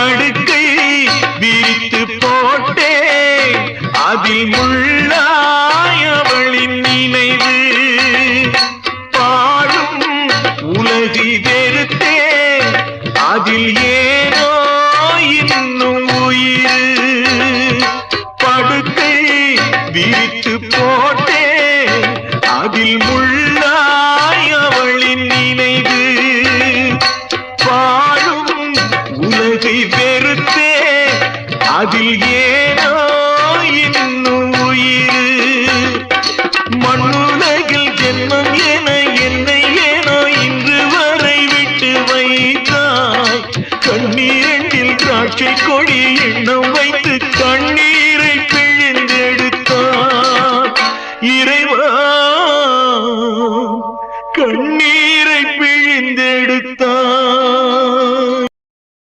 படுக்கை விரித்து போட்டே அதில் முள்ளாய் நினைவு. பாடும் உலகி வெறுத்தே அதில் ஏனோ இன்னும் உயிர். படுக்கை விரித்து போட்டே அதில் முள்ளாய் வெறுத்தே அதில் ஏனோ இன்னும் உயிர். மண்ணுலகில் ஜென்மம் என என்னை ஏனோ இன்று வரை விட்டு வைத்தாய். கண்ணீரண்டில் திராட்சை கொடி எண்ணம் வைத்து கண்ணீரை பிழிந்தெடுத்தார் இறைவா கண்ணீரை பிழிந்து